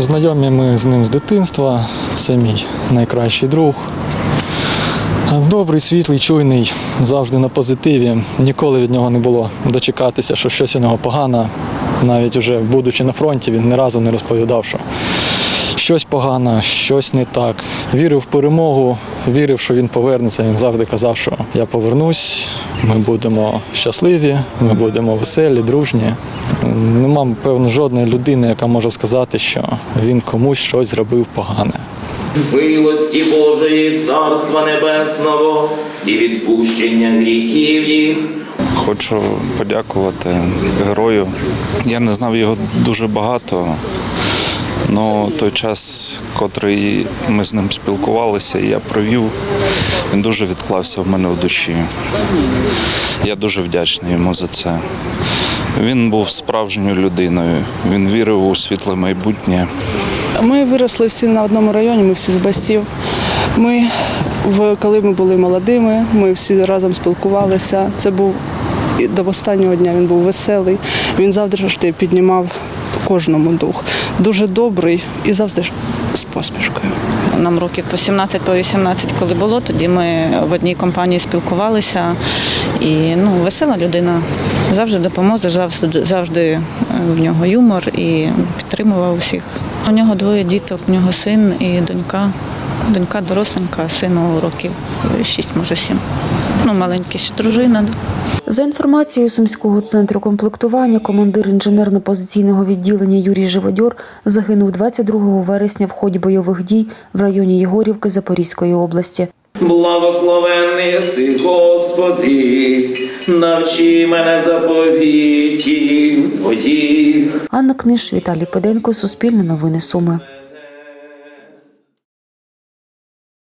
Знайомі ми з ним з дитинства. Це мій найкращий друг. Добрий, світлий, чуйний, завжди на позитиві. Ніколи від нього не було дочекатися, що щось у нього погано. Навіть уже будучи на фронті, він ні разу не розповідав, що щось погано, щось не так. Вірив в перемогу, вірив, що він повернеться. Він завжди казав, що я повернусь, ми будемо щасливі, ми будемо веселі, дружні. Нема, певно, жодної людини, яка може сказати, що він комусь щось зробив погане. милості Божої, Царства Небесного і відпущення гріхів їх. Хочу подякувати герою. Я не знав його дуже багато, але той час, котрий ми з ним спілкувалися, я провів, він дуже відклався в мене в душі. Я дуже вдячний йому за це. Він був справжньою людиною, він вірив у світле майбутнє. Ми виросли всі на одному районі, ми всі з басів. Ми, коли ми були молодими, ми всі разом спілкувалися. Це був до останнього дня він був веселий. Він завжди піднімав кожному дух. Дуже добрий і завжди з посмішкою. Нам років по 17 по 18, коли було, тоді ми в одній компанії спілкувалися. І ну, весела людина завжди допоможе, завжди, завжди е, в нього юмор і підтримував усіх. У нього двоє діток, у нього син і донька. Донька доросленька, сину років 6, може 7. Ну, маленька ще дружина. За інформацією Сумського центру комплектування, командир інженерно-позиційного відділення Юрій Живодьор загинув 22 вересня в ході бойових дій в районі Єгорівки Запорізької області. Благословенний си, Господи, навчи мене заповітів Твоїх. Анна Книж, Віталій Педенко, Суспільне новини Суми.